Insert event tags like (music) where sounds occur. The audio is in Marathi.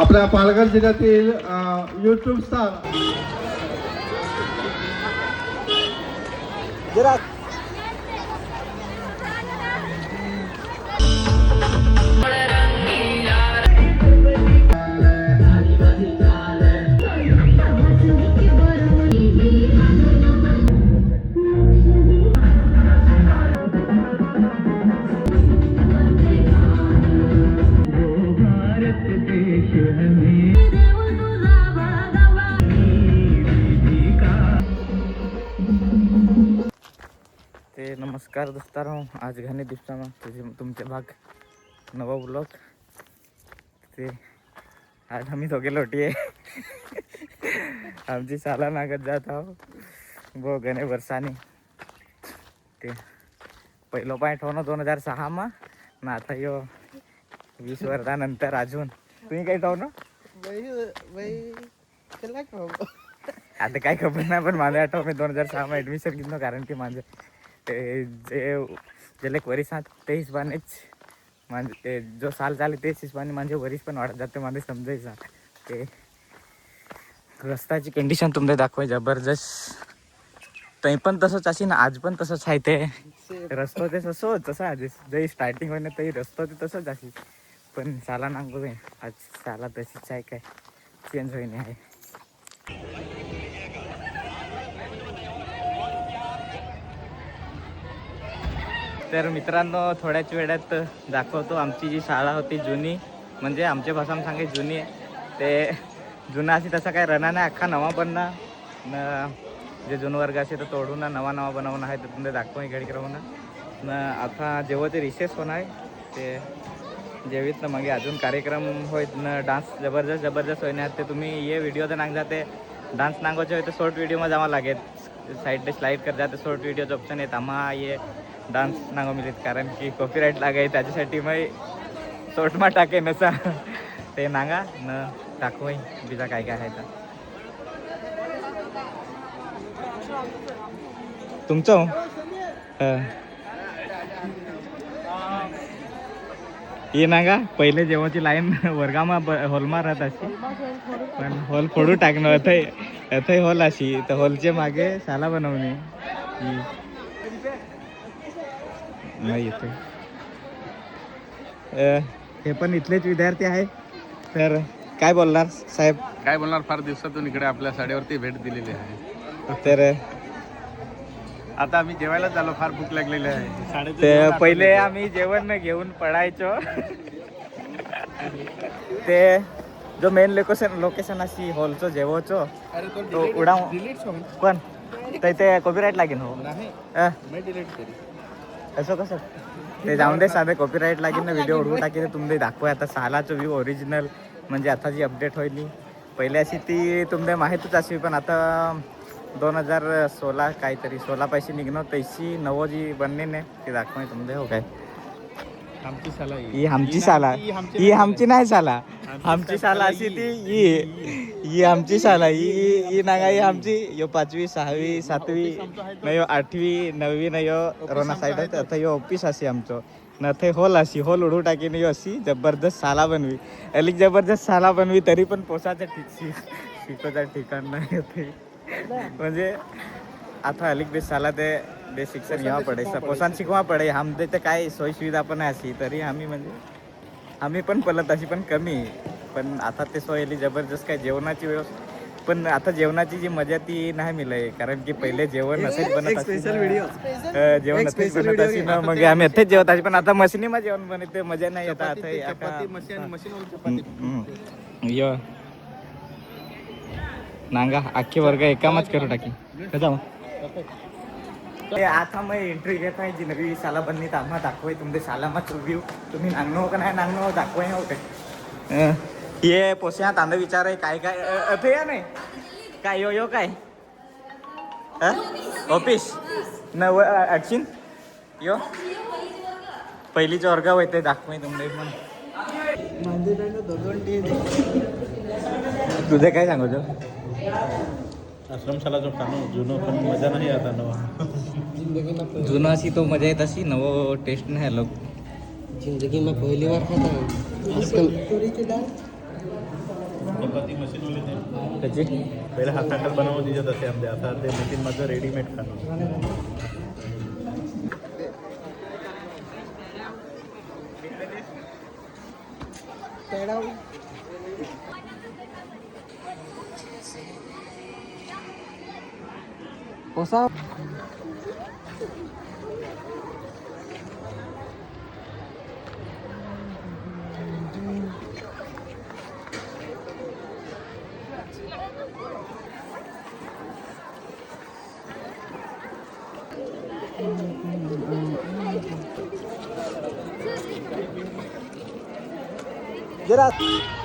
आपल्या पालघर जिल्ह्यातील यूट्यूब स्टार नमस्कार दोस्तारो आज घाणे दिवसामा तुझे तुमचे भाग नवा ब्लॉग ते आज आम्ही दोघे लोटी आहे. आमची साला नागत जात आहो. गो गणे वर्षाने. ते पहिलो पाय ठेवणं दोन हजार सहामा ना आता यो वीस वर्षानंतर अजून. तुम्ही काही ठेवणं आता काय खबर नाही पण माझं आठव मी दोन हजार सहामा ॲडमिशन घेतलं कारण की माझं जे जे लेक वरीस आहात ते हिशोबानेच म्हणजे ते जो साल झाले तेच हिशोबाने माझे वरीस पण वाढत जाते माझे समजायचं ते रस्त्याची कंडिशन तुम्ही दाखवाय जबरदस्त. ते पण तसंच अशी ना आज पण तसंच आहे ते. रस्तो ते तसं तसं आज जरी स्टार्टिंग होईना तरी रस्तो ते तसंच अशी पण साला नांगो आज साला तशीच आहे काय. चेंज होईन आहे. तर मित्रांनो थोड्याच वेळात दाखवतो आमची जी शाळा होती जुनी. म्हणजे आमच्या भाषामध्ये सांगे जुनी ते जुना अशी तसा काय रना नाही अख्खा नवा बनना न. जे जुनं वर्ग असे तर तोडून ना नवा नवा बनवणं आहे तर तुम्ही दाखवा इकडे क्रमणं न. आता जेव्हा ते रिसेस होणार आहे ते जेवीत ना मग अजून कार्यक्रम होईत न डान्स जबरदस्त जबरदस्त होईन ते तुम्ही ये व्हिडिओ तर नांग जाते डान्स नांगोचे तर शॉर्ट व्हिडिओमध्ये जावं लागेल. साईडचे स्लाईड कर जाते शॉर्ट व्हिडिओचं ऑप्शन आहेत आम्हा ये डान्स नांगो मिळत कारण की कॉपीराईट लागाय त्याच्यासाठी मग सोटमा टाके नसा. ते नांगा न दाखवय बिजा काय काय आहे तर. तुमचं हो? ये नागा पहिले जेव्हाची लाईन वर्गामा ब- हॉलमा राहत अशी पण हॉल फोडू टाकणं अथय अथय हॉल अशी तर हॉलचे मागे शाला बनवणे. नाही येते हे पण इथलेच विद्यार्थी आहे. तर काय बोलणार साहेब? काय बोलणार फार दिवसातून इकडे आपल्या साडीवरती भेट दिलेली आहे. तर आता आम्ही जेवायला झालो फार भूक लागलेली आहे. ते पहिले आम्ही जेवण घेऊन पडायचो (laughs) ते जो मेन लोकेशन लोकेशन अशी हॉलचो जेवचो तो उडा पण तर ते कॉपीराईट लागेल हो. कसं असं कसं? ते जाऊन दे साधे कॉपीराईट लागेल ना व्हिडिओ उडवून टाकी तुम्ही दाखवा. आता सालाचं व्ह्यू ओरिजिनल म्हणजे आता जी अपडेट होईल पहिले अशी ती तुमचे माहीतच अशी पण आता दोन हजार सोळा काहीतरी सोळा पैसे निघणं तशी नवं जी बनली नाही ती दाखवा तुमचे हो काय? ही. आमची शाला ही आमची नाही. शाला आमची शाला अशी ती ही. ही आमची शाला ही ही नागा ही आमची यो पाचवी सहावी सातवी न यो आठवी नववी न यो रोना साईड आता यो ऑफिस अशी आमचं. न थंय हॉल अशी हॉल उडू टाकीन यो अशी जबरदस्त साला बनवी. अलीक जबरदस्त साला बनवी तरी पण पोसाचं ठीक शिक शिकवचं ठिकाण नाही होते. म्हणजे आता अलीक बेस साला ते बे शिक्षण घ्यावं पडे पोसान शिकवा पडे. आमचे ते काय सोयी सुविधा पण अशी तरी आम्ही म्हणजे आम्ही पण पलत अशी पण कमी आहे. पण आता ते सोय आली जबरदस्त काय जेवणाची व्यवस्था. पण आता जेवणाची जी मजा ती नाही मिळाली कारण की पहिले जेवण नसेल बनत स्पेशल व्हिडिओ जेवण नसेल बनत अशी. ना मग आम्ही इथेच जेवत अशी पण आता मशिनीमा जेवण बनते मजा नाही येत आता. यो. नांगा अख्खे वर्ग एकामच करू टाकी. कसा ते आता मग एंट्री घेत आहे जी नवी साला बनली आम्हा दाखवाय तुमचे सालामाच रिव्ह्यू तुम्ही नांगणं हो का नाही नांगणं हो दाखवाय हो काय अं, ये पोस्या तांदळ विचार आहे काय काय अ, या नाही. काय यो यो काय? अं? ऑफिस. न अडशीन यो. पहिलीच्या वर्ग होते दाखवाय तुमचे पण. तुझं काय सांगतो आश्रमशाला आश्रमशाला जो खाणं जुनं पण मजा नाही आता नवा. जुना अशी तो मजा येत अशी नवो टेस्ट नाही आलो. जिंदगी में पहिली बार खाता त्याची? पहिला हाताखाल बनवून दिसत असे आमचे आता ते मशीन माझं रेडीमेड खाणं. पेड़ा Pusa. Gracias.